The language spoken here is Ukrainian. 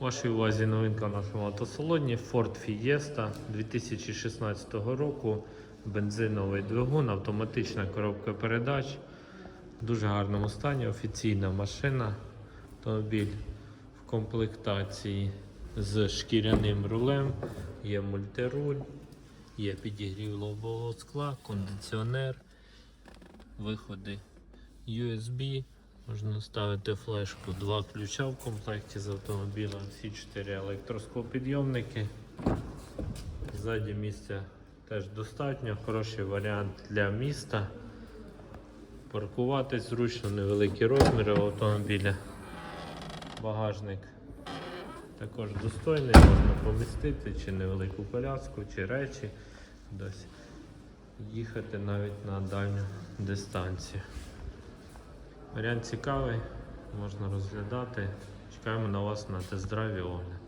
Вашій увазі новинка в нашому автосалоні Ford Fiesta 2016 року. Бензиновий двигун, автоматична коробка передач. В дуже гарному стані, офіційна машина. Автомобіль в комплектації з шкіряним рулем, є мультируль, є підігрів лобового скла, кондиціонер, виходи USB. Можна ставити флешку, два ключа в комплекті з автомобілем, всі чотири електроскопідйомники. Ззаді місця теж достатньо, хороший варіант для міста. Паркуватись зручно, невеликі розміри автомобіля. Багажник також достойний, можна помістити чи невелику коляску, чи речі, десь їхати навіть на дальню дистанцію. Варіант цікавий, можна розглядати. Чекаємо на вас на тест-драйві огляд.